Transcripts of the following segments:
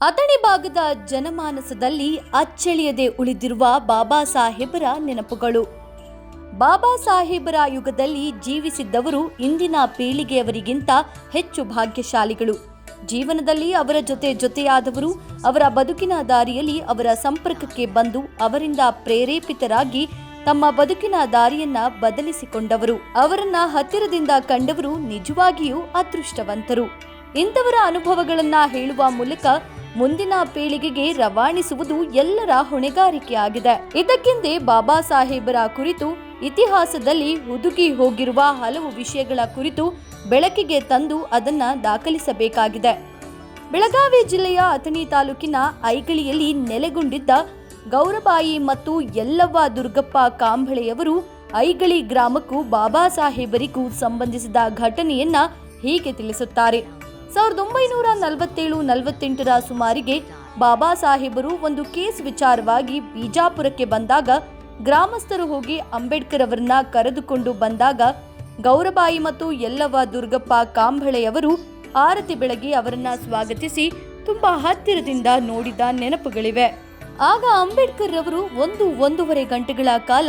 ಅಥಣಿ ಭಾಗದ ಜನಮಾನಸದಲ್ಲಿ ಅಚ್ಚಳಿಯದೆ ಉಳಿದಿರುವ ಬಾಬಾ ಸಾಹೇಬರ ನೆನಪುಗಳು. ಬಾಬಾ ಸಾಹೇಬರ ಯುಗದಲ್ಲಿ ಜೀವಿಸಿದ್ದವರು ಇಂದಿನ ಪೀಳಿಗೆಯವರಿಗಿಂತ ಹೆಚ್ಚು ಭಾಗ್ಯಶಾಲಿಗಳು. ಜೀವನದಲ್ಲಿ ಅವರ ಜೊತೆ ಜೊತೆಯಾದವರು, ಅವರ ಬದುಕಿನ ದಾರಿಯಲ್ಲಿ ಅವರ ಸಂಪರ್ಕಕ್ಕೆ ಬಂದು ಅವರಿಂದ ಪ್ರೇರೇಪಿತರಾಗಿ ತಮ್ಮ ಬದುಕಿನ ದಾರಿಯನ್ನ ಬದಲಿಸಿಕೊಂಡವರು. ಅವರನ್ನ ಹತ್ತಿರದಿಂದ ಕಂಡವರು ನಿಜವಾಗಿಯೂ ಅದೃಷ್ಟವಂತರು. ಇಂಥವರ ಅನುಭವಗಳನ್ನ ಹೇಳುವ ಮೂಲಕ ಮುಂದಿನ ಪೀಳಿಗೆಗೆ ರವಾನಿಸುವುದು ಎಲ್ಲರ ಹೊಣೆಗಾರಿಕೆಯಾಗಿದೆ ಇದಕ್ಕೆಂದೇ ಬಾಬಾ ಸಾಹೇಬರ ಕುರಿತು ಇತಿಹಾಸದಲ್ಲಿ ಹುದುಗಿ ಹೋಗಿರುವ ಹಲವು ವಿಷಯಗಳ ಕುರಿತು ಬೆಳಕಿಗೆ ತಂದು ಅದನ್ನ ದಾಖಲಿಸಬೇಕಾಗಿದೆ. ಬೆಳಗಾವಿ ಜಿಲ್ಲೆಯ ಅಥಣಿ ತಾಲೂಕಿನ ಐಗಳಿಯಲ್ಲಿ ನೆಲೆಗೊಂಡಿದ್ದ ಗೌರಬಾಯಿ ಮತ್ತು ಯಲ್ಲವ್ವ ದುರ್ಗಪ್ಪ ಕಾಂಬಳೆಯವರು ಐಗಳಿ ಗ್ರಾಮಕ್ಕೂ ಬಾಬಾ ಸಾಹೇಬರಿಗೂ ಸಂಬಂಧಿಸಿದ ಘಟನೆಯನ್ನ ಹೀಗೆ ತಿಳಿಸುತ್ತಾರೆ. ಸಾವಿರದ ಒಂಬೈನೂರ ನಲವತ್ತೇಳು ನಲವತ್ತೆಂಟರ ಸುಮಾರಿಗೆ ಬಾಬಾ ಸಾಹೇಬರು ಒಂದು ಕೇಸ್ ವಿಚಾರವಾಗಿ ಬಿಜಾಪುರಕ್ಕೆ ಬಂದಾಗ ಗ್ರಾಮಸ್ಥರು ಹೋಗಿ ಅಂಬೇಡ್ಕರ್ ಅವರನ್ನ ಕರೆದುಕೊಂಡು ಬಂದಾಗ ಗೌರಬಾಯಿ ಮತ್ತು ಎಲ್ಲವ ದುರ್ಗಪ್ಪ ಕಾಂಬಳೆಯವರು ಆರತಿ ಬೆಳಗ್ಗೆ ಅವರನ್ನ ಸ್ವಾಗತಿಸಿ ತುಂಬಾ ಹತ್ತಿರದಿಂದ ನೋಡಿದ ನೆನಪುಗಳಿವೆ. ಆಗ ಅಂಬೇಡ್ಕರ್ ಅವರು ಒಂದು ಒಂದೂವರೆ ಗಂಟೆಗಳ ಕಾಲ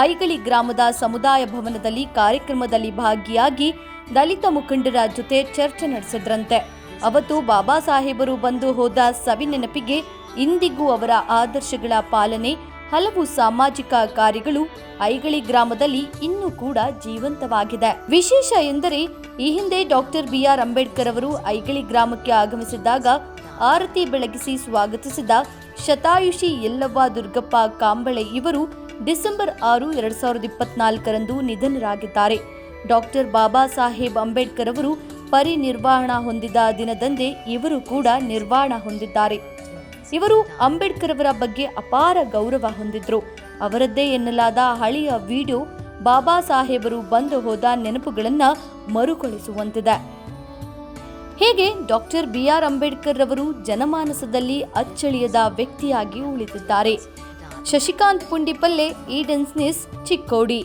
ಐಗಳಿ ಗ್ರಾಮದ ಸಮುದಾಯ ಭವನದಲ್ಲಿ ಕಾರ್ಯಕ್ರಮದಲ್ಲಿ ಭಾಗಿಯಾಗಿ ದಲಿತ ಮುಖಂಡರ ಜೊತೆ ಚರ್ಚೆ ನಡೆಸಿದ್ರಂತೆ. ಅವತ್ತು ಬಾಬಾ ಸಾಹೇಬರು ಬಂದು ಹೋದ ಸವಿ ನೆನಪಿಗೆ ಇಂದಿಗೂ ಅವರ ಆದರ್ಶಗಳ ಪಾಲನೆ, ಹಲವು ಸಾಮಾಜಿಕ ಕಾರ್ಯಗಳು ಐಗಳಿ ಗ್ರಾಮದಲ್ಲಿ ಇನ್ನೂ ಕೂಡ ಜೀವಂತವಾಗಿದೆ. ವಿಶೇಷ ಎಂದರೆ ಈ ಹಿಂದೆ ಡಾಕ್ಟರ್ ಬಿ ಆರ್ ಅಂಬೇಡ್ಕರ್ ಅವರು ಐಗಳಿ ಗ್ರಾಮಕ್ಕೆ ಆಗಮಿಸಿದಾಗ ಆರತಿ ಬೆಳಗಿಸಿ ಸ್ವಾಗತಿಸಿದ ಶತಾಯುಷಿ ಯಲ್ಲವ್ವ ದುರ್ಗಪ್ಪ ಕಾಂಬಳೆ ಇವರು ಡಿಸೆಂಬರ್ ಆರು, ಎರಡ್ ಸಾವಿರದ ಇಪ್ಪತ್ನಾಲ್ಕರಂದು ನಿಧನರಾಗಿದ್ದಾರೆ. ಡಾಕ್ಟರ್ ಬಾಬಾ ಸಾಹೇಬ್ ಅಂಬೇಡ್ಕರ್ ಅವರು ಪರಿನಿರ್ವಾಣ ಹೊಂದಿದ ದಿನದಂದೇ ಇವರು ಕೂಡ ನಿರ್ವಾಣ ಹೊಂದಿದ್ದಾರೆ. ಇವರು ಅಂಬೇಡ್ಕರ್ ಅವರ ಬಗ್ಗೆ ಅಪಾರ ಗೌರವ ಹೊಂದಿದ್ರು. ಅವರದ್ದೇ ಎನ್ನಲಾದ ಹಳೆಯ ವಿಡಿಯೋ ಬಾಬಾ ಸಾಹೇಬರು ಬಂದು ಹೋದ ನೆನಪುಗಳನ್ನ ಮರುಕಳಿಸುವಂತಿದೆ. ಹೇಗೆ ಡಾಕ್ಟರ್ ಬಿ ಆರ್ ಅಂಬೇಡ್ಕರ್ ರವರು ಜನಮಾನಸದಲ್ಲಿ ಅಚ್ಚಳಿಯದ ವ್ಯಕ್ತಿಯಾಗಿ ಉಳಿದಿದ್ದಾರೆ. Shashikant Pundipalle, Edens news, Chikkodi.